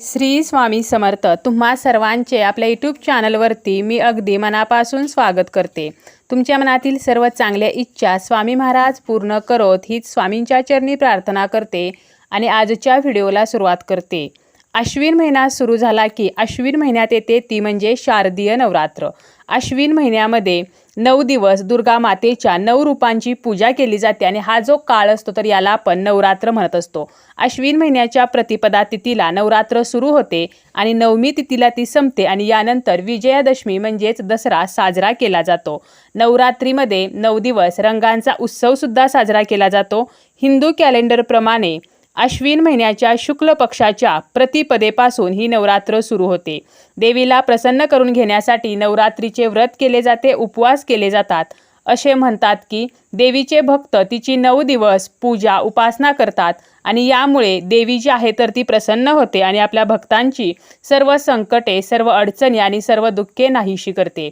श्री स्वामी समर्थ तुम्हा सर्वांचे आपल्या यूट्यूब चॅनलवरती मी अगदी मनापासून स्वागत करते. तुमच्या मनातील सर्व चांगल्या इच्छा स्वामी महाराज पूर्ण करोत हीच स्वामींच्या चरणी प्रार्थना करते आणि आजच्या व्हिडिओला सुरुवात करते. अश्विन महिना सुरू झाला की अश्विन महिन्यात येते ती म्हणजे शारदीय नवरात्र. अश्विन महिन्यामध्ये नऊ दिवस दुर्गा मातेच्या नऊ रूपांची पूजा केली जाते आणि हा जो काळ असतो तर याला आपण नवरात्र म्हणत असतो. अश्विन महिन्याच्या प्रतिपदा तिथीला नवरात्र सुरू होते आणि नवमी तिथीला ती संपते आणि यानंतर विजयादशमी म्हणजेच दसरा साजरा केला जातो. नवरात्रीमध्ये नऊ दिवस रंगांचा उत्सवसुद्धा साजरा केला जातो. हिंदू कॅलेंडरप्रमाणे अश्विन महिन्याच्या शुक्ल पक्षाच्या प्रतिपदेपासून ही नवरात्र सुरू होते. देवीला प्रसन्न करून घेण्यासाठी नवरात्रीचे व्रत केले जाते उपवास केले जातात. असे म्हणतात की देवीचे भक्त तिची नऊ दिवस पूजा उपासना करतात आणि यामुळे देवी जी आहे तर ती प्रसन्न होते आणि आपल्या भक्तांची सर्व संकटे सर्व अडचणी आणि सर्व दुःखे नाहीशी करते.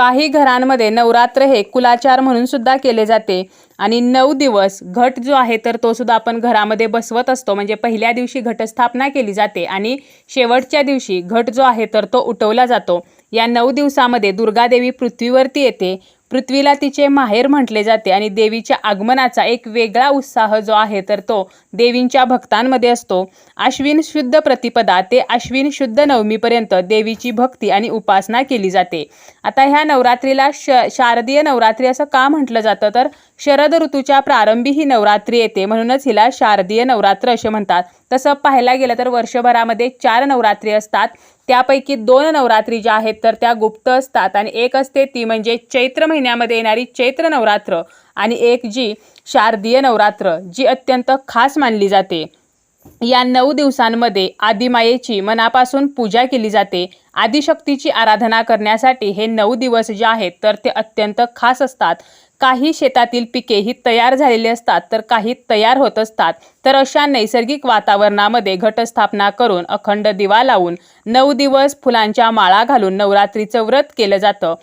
काही घरांमध्ये नवरात्र हे कुलाचार म्हणून सुद्धा केले जाते. आणि नऊ दिवस घट जो आहे तर तो सुद्धा आपण घरामध्ये बसवत असतो. म्हणजे पहिल्या दिवशी घटस्थापना केली जाते आणि शेवटच्या दिवशी घट जो आहे तर तो उठवला जातो. या नऊ दिवसामध्ये दुर्गादेवी पृथ्वीवरती येते. पृथ्वीला तिचे माहेर म्हटले जाते आणि देवीच्या आगमनाचा एक वेगळा उत्साह जो आहे तर तो देवींच्या भक्तांमध्ये असतो. अश्विन शुद्ध प्रतिपदा ते अश्विन शुद्ध नवमीपर्यंत देवीची भक्ती आणि उपासना केली जाते. आता ह्या नवरात्रीला श शारदीय नवरात्री असं का म्हटलं जातं? तर शरद ऋतूच्या प्रारंभी ही नवरात्री येते म्हणूनच हिला शारदीय नवरात्र असे म्हणतात. तसं पाहायला गेलं तर वर्षभरामध्ये चार नवरात्री असतात. त्यापैकी दोन नवरात्री ज्या आहेत तर त्या गुप्त असतात. आणि एक असते ती म्हणजे चैत्र महिन्यामध्ये येणारी चैत्र नवरात्र. आणि एक जी शारदीय नवरात्र जी अत्यंत खास मानली जाते. या नऊ दिवसांमध्ये आदिमायेची मनापासून पूजा केली जाते. आदिशक्तीची आराधना करण्यासाठी हे नऊ दिवस जे आहेत तर ते अत्यंत खास असतात. काही शेतातील पिके ही तयार झालेली असतात तर काही तयार होत असतात. तर अशा नैसर्गिक वातावरणामध्ये घटस्थापना करून अखंड दिवा लावून नऊ दिवस फुलांच्या माळा घालून नवरात्रीचं व्रत केलं जातं.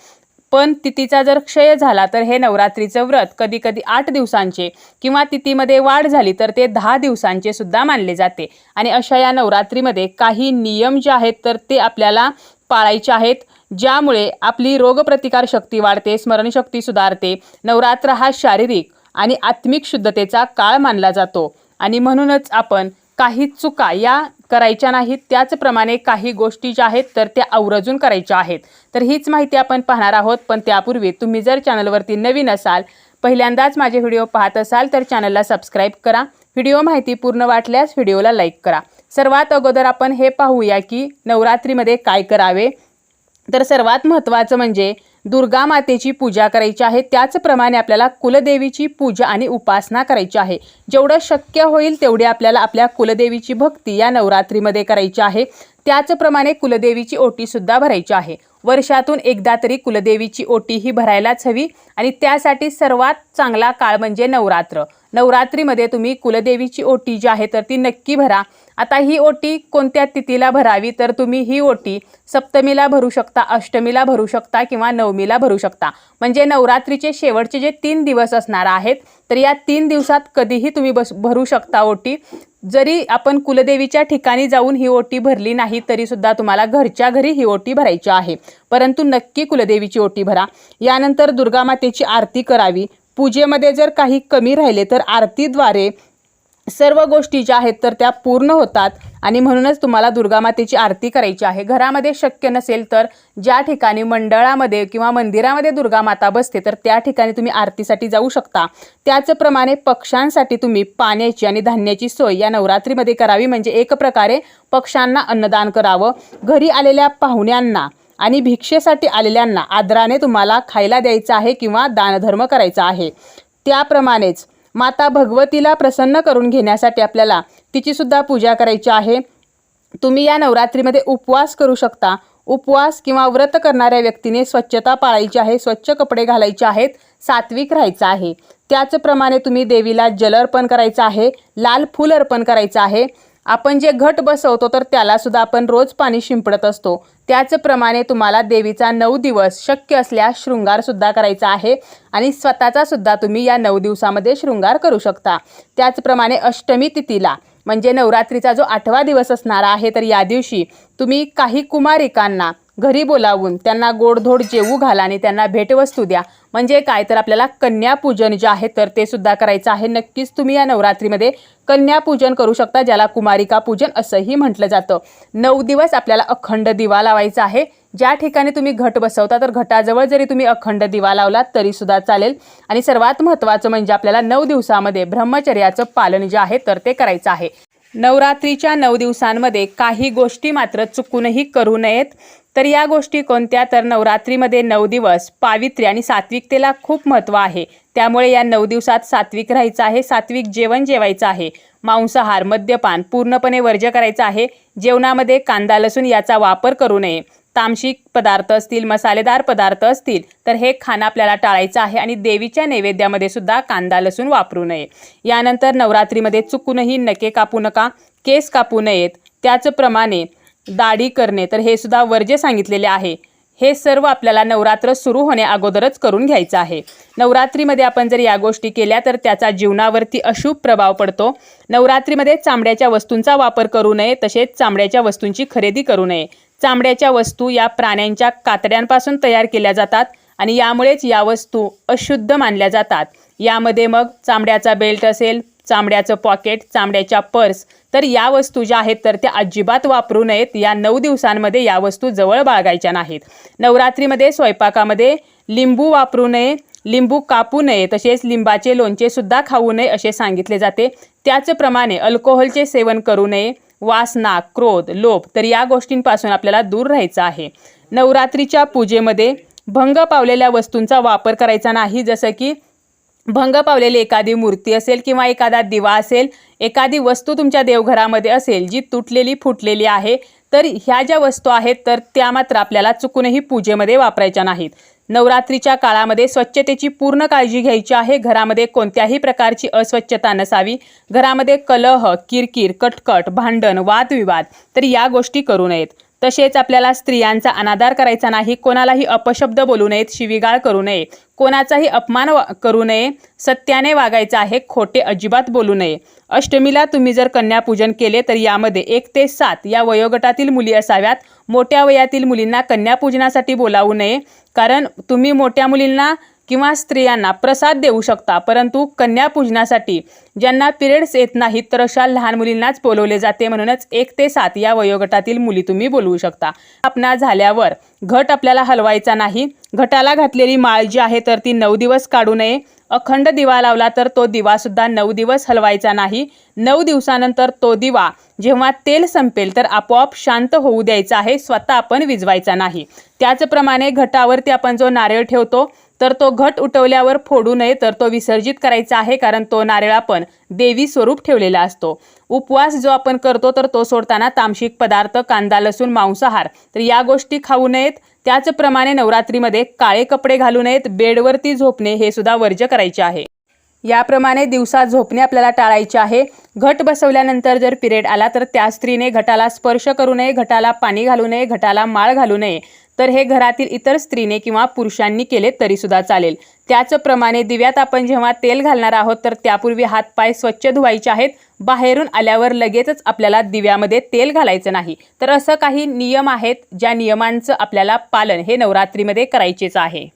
पण तिथीचा जर क्षय झाला तर हे नवरात्रीचं व्रत कधी कधी आठ दिवसांचे किंवा तिथीमध्ये वाढ झाली तर ते दहा दिवसांचे सुद्धा मानले जाते. आणि अशा या नवरात्रीमध्ये काही नियम जे आहेत तर ते आपल्याला पाळायचे आहेत. ज्यामुळे आपली रोगप्रतिकार शक्ती वाढते स्मरणशक्ती सुधारते नवरात्र हा शारीरिक आणि आत्मिक शुद्धतेचा काळ मानला जातो. आणि म्हणूनच आपण काही चुका या करायच्या नाहीत त्याचप्रमाणे काही गोष्टी ज्या आहेत तर त्या आवर्जून करायच्या आहेत. तर हीच माहिती आपण पाहणार आहोत पण त्यापूर्वी तुम्ही जर चॅनलवरती नवीन असाल पहिल्यांदाच माझे व्हिडिओ पाहत असाल तर चॅनलला सबस्क्राईब करा. व्हिडिओ माहिती पूर्ण वाटल्यास व्हिडिओला लाईक करा. सर्वात अगोदर आपण हे पाहूया की नवरात्रीमध्ये काय करावे. तर सर्वात महत्त्वाचं म्हणजे दुर्गा मातेची पूजा करायची आहे. त्याचप्रमाणे आपल्याला कुलदेवीची पूजा आणि उपासना करायची आहे. जेवढं शक्य होईल तेवढी आपल्याला आपल्या कुलदेवीची भक्ती या नवरात्रीमध्ये करायची आहे. त्याचप्रमाणे कुलदेवीची ओटीसुद्धा भरायची आहे. वर्षातून एकदा तरी कुलदेवीची ओटी ही भरायलाच हवी आणि त्यासाठी सर्वात चांगला काळ म्हणजे नवरात्र. नवरात्रीमध्ये तुम्ही कुलदेवीची ओटी जी आहे तर ती नक्की भरा. आता ही ओटी कोणत्या तिथीला भरावी तर तुम्ही ही ओटी सप्तमीला भरू शकता अष्टमीला भरू शकता किंवा नवमीला भरू शकता. म्हणजे नवरात्रीचे शेवटचे जे तीन दिवस असणार आहेत तर या तीन दिवसात कधीही तुम्ही बस भरू शकता ओटी. जरी आपण कुलदेवीच्या ठिकाणी जाऊन ही ओटी भरली नाही तरीसुद्धा तुम्हाला घरच्या घरी ही ओटी भरायची आहे. परंतु नक्की कुलदेवीची ओटी भरा. यानंतर दुर्गामातेची आरती करावी. पूजेमध्ये जर काही कमी राहिले तर आरतीद्वारे सर्व गोष्टी ज्या आहेत तर त्या पूर्ण होतात. आणि म्हणूनच तुम्हाला दुर्गामातेची आरती करायची आहे. घरामध्ये शक्य नसेल तर ज्या ठिकाणी मंडळामध्ये किंवा मंदिरामध्ये दुर्गामाता बसते तर त्या ठिकाणी तुम्ही आरतीसाठी जाऊ शकता. त्याचप्रमाणे पक्ष्यांसाठी तुम्ही पाण्याची आणि धान्याची सोय या नवरात्रीमध्ये करावी. म्हणजे एक प्रकारे पक्ष्यांना अन्नदान करावं. घरी आलेल्या पाहुण्यांना आणि भिक्षेसाठी आलेल्यांना आदराने तुम्हाला खायला द्यायचं आहे किंवा दानधर्म करायचा आहे. त्याप्रमाणेच माता भगवतीला प्रसन्न करून घेण्यासाठी आपल्याला तिचीसुद्धा पूजा करायची आहे. तुम्ही या नवरात्रीमध्ये उपवास करू शकता. उपवास किंवा व्रत करणाऱ्या व्यक्तीने स्वच्छता पाळायची आहे स्वच्छ कपडे घालायचे आहेत सात्विक राहायचं आहे. त्याचप्रमाणे तुम्ही देवीला जल अर्पण करायचं आहे लाल फूल अर्पण करायचं आहे. आपण जे घट बसवतो तर त्याला सुद्धा आपण रोज पाणी शिंपडत असतो. त्याचप्रमाणे तुम्हाला देवीचा नऊ दिवस शक्य असल्यास शृंगारसुद्धा करायचा आहे आणि स्वतःचा सुद्धा तुम्ही या नऊ दिवसामध्ये शृंगार करू शकता. त्याचप्रमाणे अष्टमी तिथीला म्हणजे नवरात्रीचा जो आठवा दिवस असणारा आहे तर या दिवशी तुम्ही काही कुमारिकांना घरी बोलावून त्यांना गोडधोड जेवू घाला आणि त्यांना भेटवस्तू द्या. म्हणजे काय? तर आपल्याला कन्यापूजन जे आहे तर ते सुद्धा करायचं आहे. नक्कीच तुम्ही या नवरात्रीमध्ये कन्यापूजन करू शकता ज्याला कुमारिका पूजन असंही म्हटलं जातं. नऊ दिवस आपल्याला अखंड दिवा लावायचा आहे. ज्या ठिकाणी तुम्ही घट बसवता तर घटाजवळ जरी तुम्ही अखंड दिवा लावलात तरी सुद्धा चालेल. आणि सर्वात महत्त्वाचं म्हणजे आपल्याला नऊ दिवसामध्ये ब्रह्मचर्याचं पालन जे आहे तर ते करायचं आहे. नवरात्रीच्या नऊ दिवसांमध्ये काही गोष्टी मात्र चुकूनही करू नयेत. तर या गोष्टी कोणत्या? तर नवरात्रीमध्ये नऊ दिवस पावित्र्य आणि सात्विकतेला खूप महत्त्व आहे. त्यामुळे या नऊ दिवसात सात्विक राहायचं आहे सात्विक जेवण जेवायचं आहे. मांसाहार मद्यपान पूर्णपणे वर्ज्य करायचं आहे. जेवणामध्ये कांदा लसूण याचा वापर करू नये. तामसिक पदार्थ असतील मसालेदार पदार्थ असतील तर हे खाणं आपल्याला टाळायचं आहे आणि देवीच्या नैवेद्यामध्ये सुद्धा कांदा लसूण वापरू नये. यानंतर नवरात्रीमध्ये चुकूनही नके कापू नका केस कापू नयेत. त्याचप्रमाणे दाढी करणे तर हे सुद्धा वर्जे सांगितलेले आहे हे सर्व आपल्याला नवरात्र सुरू होण्या अगोदरच करून घ्यायचं आहे. नवरात्रीमध्ये आपण जर या गोष्टी केल्या तर त्याचा जीवनावरती अशुभ प्रभाव पडतो. नवरात्रीमध्ये चामड्याच्या वस्तूंचा वापर करू नये तसेच चामड्याच्या वस्तूंची खरेदी करू नये. चामड्याच्या वस्तू या प्राण्यांच्या कातड्यांपासून तयार केल्या जातात आणि यामुळेच या वस्तू अशुद्ध मानल्या जातात. यामध्ये मग चामड्याचा बेल्ट असेल चामड्याचं पॉकेट चामड्याच्या पर्स तर या वस्तू ज्या आहेत तर त्या अजिबात वापरू नयेत. या नऊ दिवसांमध्ये या वस्तू जवळ बाळगायच्या नाहीत. नवरात्रीमध्ये स्वयंपाकामध्ये लिंबू वापरू नये लिंबू कापू नये तसेच लिंबाचे लोणचे सुद्धा खाऊ नये असे सांगितले जाते. त्याचप्रमाणे अल्कोहोलचे सेवन करू नये वासना क्रोध लोभ तर या गोष्टींपासून आपल्याला दूर राहायचं आहे. नवरात्रीच्या पूजेमध्ये भंग पावलेल्या वस्तूंचा वापर करायचा नाही. जसं की भंग पावलेली एखादी मूर्ती असेल किंवा एखादा दिवा असेल एखादी वस्तू तुमच्या देवघरामध्ये असेल जी तुटलेली फुटलेली आहे तर ह्या ज्या वस्तू आहेत तर त्या मात्र आपल्याला चुकूनही पूजेमध्ये वापरायच्या नाहीत. नवरात्रीच्या काळामध्ये स्वच्छतेची पूर्ण काळजी घ्यायची आहे. घरामध्ये कोणत्याही प्रकारची अस्वच्छता नसावी. घरामध्ये कलह किरकिर कटकट भांडण वादविवाद तर या गोष्टी करू नयेत. तसेच आपल्याला स्त्रियांचा अनादार करायचा नाही. कोणालाही अपशब्द बोलू नयेत शिवीगाळ करू नये. कोणाचाही अपमान वा- करू नये. सत्याने वागायचं आहे खोटे अजिबात बोलू नये. अष्टमीला तुम्ही जर कन्यापूजन केले तर यामध्ये एक ते सात या वयोगटातील मुली असाव्यात. मोठ्या वयातील मुलींना कन्यापूजनासाठी बोलावू नये. कारण तुम्ही मोठ्या मुलींना किंवा स्त्रियांना प्रसाद देऊ शकता. परंतु कन्यापूजनासाठी ज्यांना पिरियड्स येत नाहीत तर अशा लहान मुलींनाच बोलवले जाते. म्हणूनच एक ते सात या वयोगटातील मुली तुम्ही बोलवू शकता. आपणा झाल्यावर घट आपल्याला हलवायचा नाही. घटाला घातलेली माळ जी आहे तर ती नऊ दिवस काढू नये. अखंड दिवा लावला तर तो दिवासुद्धा नऊ दिवस हलवायचा नाही. नऊ दिवसानंतर तो दिवा जेव्हा तेल संपेल तर आपोआप शांत होऊ द्यायचा आहे. स्वतः आपण विजवायचा नाही. त्याचप्रमाणे घटावरती आपण जो नारळ ठेवतो तर तो घट उठवल्यावर फोडू नये तर तो विसर्जित करायचा आहे कारण तो नारळ आपण देवी स्वरूप ठेवलेला असतो. उपवास जो आपण करतो तर तो सोडताना तामसिक पदार्थ कांदा लसूण मांसाहार तर या गोष्टी खाऊ नयेत. त्याचप्रमाणे नवरात्रीमध्ये काळे कपडे घालू नयेत बेडवरती झोपणे हे सुद्धा वर्ज्य करायचे आहे. याप्रमाणे दिवसा झोपणे आपल्याला टाळायचे आहे. घट बसवल्यानंतर जर पिरियड आला तर त्या स्त्रीने घटाला स्पर्श करू नये घटाला पाणी घालू नये घटाला माळ घालू नये. तर हे घरातील इतर स्त्रीने किंवा पुरुषांनी केले तरीसुद्धा चालेल. त्याचप्रमाणे दिव्यात आपण जेव्हा तेल घालणार आहोत तर त्यापूर्वी हातपाय स्वच्छ धुवायचे आहेत. बाहेरून आल्यावर लगेचच आपल्याला दिव्यामध्ये तेल घालायचं नाही. तर असं काही नियम आहेत ज्या नियमांचं आपल्याला पालन हे नवरात्रीमध्ये करायचेच आहे.